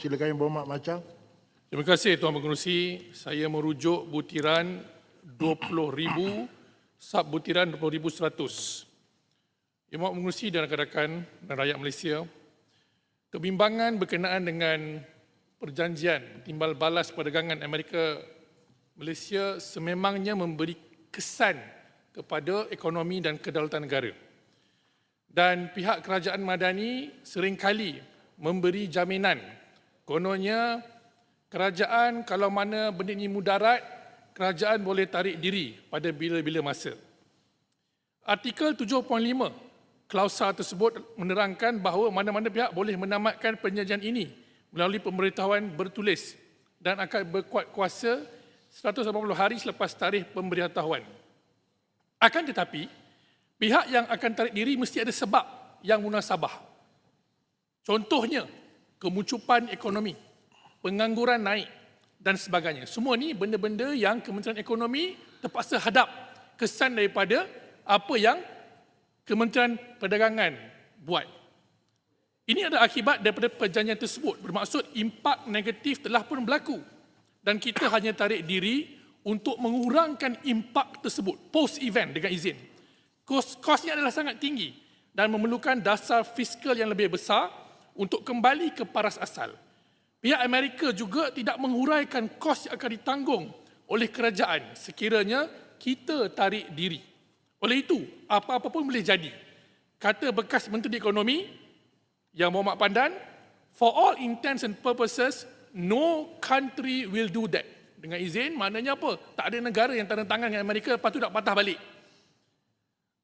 Silakan Yang Berhormat Macang. Terima kasih Tuan Pengerusi. Saya merujuk butiran 20,000 sub butiran 20,100. Yang Berhormat Pengerusi dan rakan-rakan dan rakyat Malaysia, kebimbangan berkenaan dengan perjanjian timbal balas perdagangan Amerika Malaysia sememangnya memberi kesan kepada ekonomi dan kedaulatan negara. Dan pihak kerajaan Madani seringkali memberi jaminan kononnya kerajaan kalau mana benda ini mudarat, kerajaan boleh tarik diri pada bila-bila masa. Artikel 7.5 klausa tersebut menerangkan bahawa mana-mana pihak boleh menamatkan perjanjian ini melalui pemberitahuan bertulis dan akan berkuat kuasa 180 hari selepas tarikh pemberitahuan. Akan tetapi, pihak yang akan tarik diri mesti ada sebab yang munasabah. Contohnya, kemuncupan ekonomi, pengangguran naik dan sebagainya. Semua ni benda-benda yang Kementerian Ekonomi terpaksa hadap kesan daripada apa yang Kementerian Perdagangan buat. Ini adalah akibat daripada perjanjian tersebut. Bermaksud impak negatif telah pun berlaku. Dan kita hanya tarik diri untuk mengurangkan impak tersebut post-event dengan izin. Kos kosnya adalah sangat tinggi dan memerlukan dasar fiskal yang lebih besar untuk kembali ke paras asal. Pihak Amerika juga tidak menguraikan kos yang akan ditanggung oleh kerajaan sekiranya kita tarik diri. Oleh itu, apa-apa pun boleh jadi. Kata bekas Menteri Ekonomi yang Muhammad Pandan, for all intents and purposes, no country will do that. Dengan izin, maknanya apa? Tak ada negara yang tanda tangan dengan Amerika, lepas tu nak patah balik.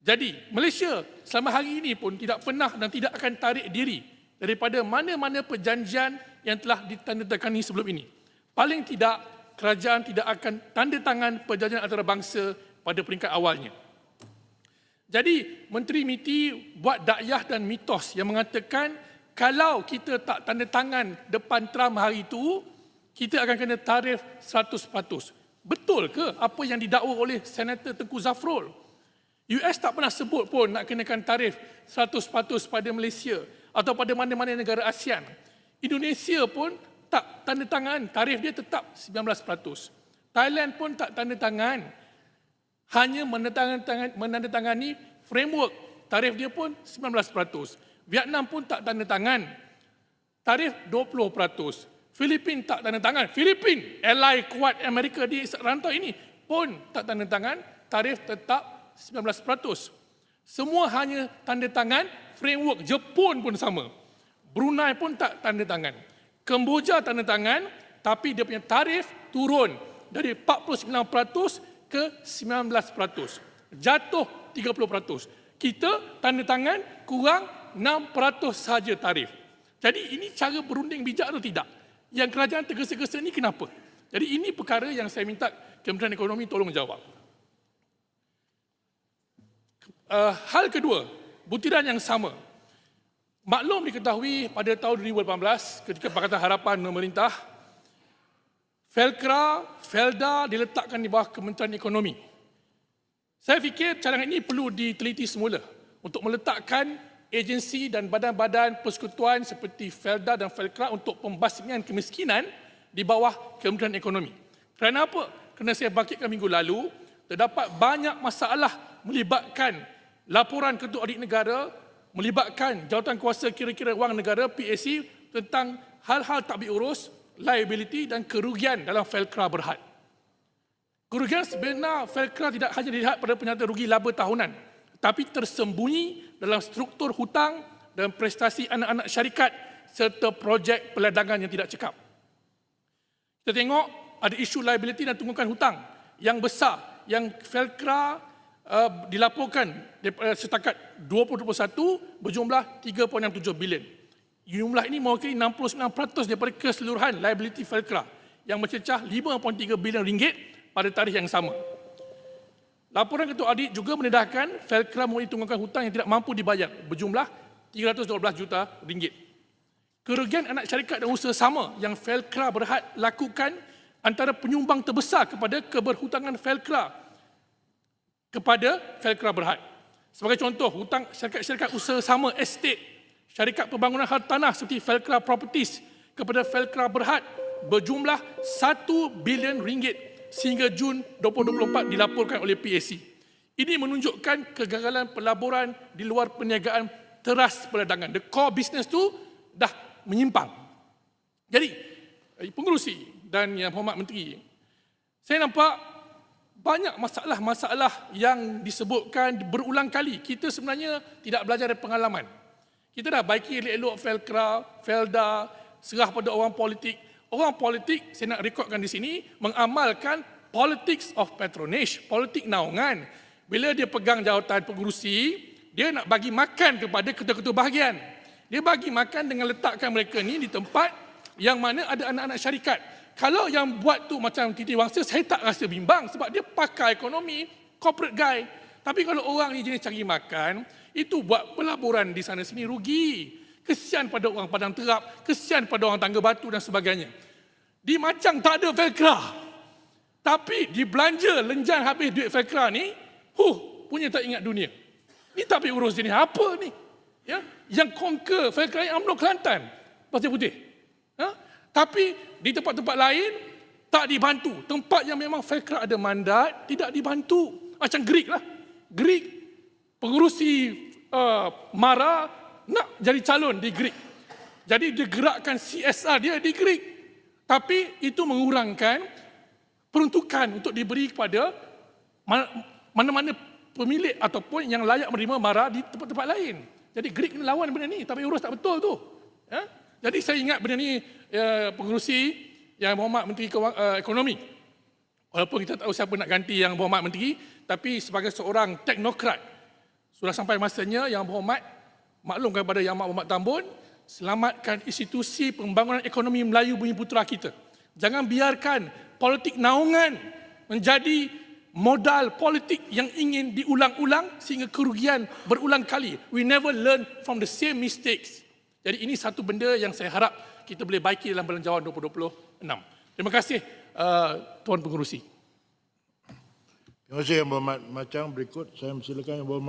Jadi, Malaysia selama hari ini pun tidak pernah dan tidak akan tarik diri daripada mana-mana perjanjian yang telah ditandatangani sebelum ini. Paling tidak, kerajaan tidak akan tanda tangan perjanjian antarabangsa pada peringkat awalnya. Jadi, Menteri MITI buat dakyah dan mitos yang mengatakan kalau kita tak tanda tangan depan Trump hari itu, kita akan kena tarif 100%. Betul ke apa yang didakwa oleh Senator Tengku Zafrul? US tak pernah sebut pun nak kenakan tarif 100% pada Malaysia atau pada mana-mana negara ASEAN. Indonesia pun tak tanda tangan, tarif dia tetap 19%. Thailand pun tak tanda tangan. Hanya menandatangani, framework, tarif dia pun 19%. Vietnam pun tak tanda tangan. Tarif 20%. Filipin tak tanda tangan. Filipin, ally kuat Amerika di rantau ini pun tak tanda tangan. Tarif tetap 19%. Semua hanya tanda tangan framework. Jepun pun sama. Brunei pun tak tanda tangan. Kemboja tanda tangan tapi dia punya tarif turun dari 49% ke 19%. Jatuh 30%. Kita tanda tangan kurang 6% saja tarif. Jadi ini cara berunding bijak atau tidak? yang kerajaan tergesa-gesa ini kenapa? Jadi ini perkara yang saya minta Kementerian Ekonomi tolong jawab. Uh, hal kedua, butiran yang sama. Maklum diketahui pada tahun 2018 ketika Pakatan Harapan memerintah, Felkra, Felda diletakkan di bawah Kementerian Ekonomi. Saya fikir cadangan ini perlu diteliti semula untuk meletakkan agensi dan badan-badan persekutuan seperti Felda dan Felkra untuk pembasmian kemiskinan di bawah Kementerian Ekonomi. Kerana apa? Kerana saya bangkitkan minggu lalu, terdapat banyak masalah melibatkan laporan Ketua Audit Negara, melibatkan jawatan kuasa kira-kira wang negara PAC tentang hal-hal tak diurus, liability dan kerugian dalam Felkra berhad. Kerugian sebenar Felkra tidak hanya dilihat pada penyataan rugi laba tahunan, tapi tersembunyi dalam struktur hutang dan prestasi anak-anak syarikat serta projek peladangan yang tidak cekap. Kita tengok ada isu liability dan tunggakan hutang yang besar yang Felkra uh, dilaporkan uh, setakat 2021 berjumlah 3.67 bilion. Jumlah ini mewakili 69% daripada keseluruhan liability Felkra yang mencecah 5.3 bilion ringgit pada tarikh yang sama. Laporan Ketua Audit juga mendedahkan Felkra mempunyai tunggakan hutang yang tidak mampu dibayar berjumlah 312 juta ringgit. Kerugian anak syarikat dan usaha sama yang Felkra berhad lakukan antara penyumbang terbesar kepada keberhutangan Felkra kepada Felkra berhad. Sebagai contoh, hutang syarikat-syarikat usaha sama estate, syarikat pembangunan hartanah seperti Felkra Properties kepada Felcra Berhad berjumlah 1 bilion ringgit sehingga Jun 2024 dilaporkan oleh PAC. Ini menunjukkan kegagalan pelaburan di luar perniagaan teras perdagangan. The core business tu dah menyimpang. Jadi, eh, pengurusi dan yang hormat menteri, saya nampak banyak masalah-masalah yang disebutkan berulang kali. Kita sebenarnya tidak belajar dari pengalaman. Kita dah baiki elok-elok Felcra, Felda, serah pada orang politik. Orang politik, saya nak rekodkan di sini, mengamalkan politics of patronage, politik naungan. Bila dia pegang jawatan pengurusi, dia nak bagi makan kepada ketua-ketua bahagian. Dia bagi makan dengan letakkan mereka ni di tempat yang mana ada anak-anak syarikat. Kalau yang buat tu macam Titi Wangsa, saya tak rasa bimbang sebab dia pakar ekonomi, corporate guy. Tapi kalau orang ni jenis cari makan, itu buat pelaburan di sana sini rugi. Kesian pada orang padang terap, kesian pada orang tangga batu dan sebagainya. Di Macang tak ada Velcra. Tapi di belanja lenjan habis duit Velcra ni, huh, punya tak ingat dunia. Ni tak boleh urus jenis apa ni? Ya, yang conquer Velcra yang UMNO Kelantan, Pasir Putih. Ha? Tapi di tempat-tempat lain tak dibantu. Tempat yang memang Velcra ada mandat tidak dibantu. Macam Greek lah. Greek pengurusi uh, Mara nak jadi calon di Greek. Jadi dia gerakkan CSR dia di Greek. Tapi itu mengurangkan peruntukan untuk diberi kepada ma- mana-mana pemilik ataupun yang layak menerima Mara di tempat-tempat lain. Jadi Greek kena lawan benda ni tapi urus tak betul tu. Ya? Jadi saya ingat benda ni ya, pengurusi yang berhormat Menteri uh, Ekonomi. Walaupun kita tak tahu siapa nak ganti yang berhormat menteri, tapi sebagai seorang teknokrat, sudah sampai masanya yang berhormat maklumkan kepada Yang Berhormat Tambun, selamatkan institusi pembangunan ekonomi Melayu Bumi Putera kita. Jangan biarkan politik naungan menjadi modal politik yang ingin diulang-ulang sehingga kerugian berulang kali. We never learn from the same mistakes. Jadi ini satu benda yang saya harap kita boleh baiki dalam belanjawan 2026. Terima kasih uh, Tuan Pengerusi. Terima kasih Yang Berhormat Macang. Berikut saya mempersilakan Yang Berhormat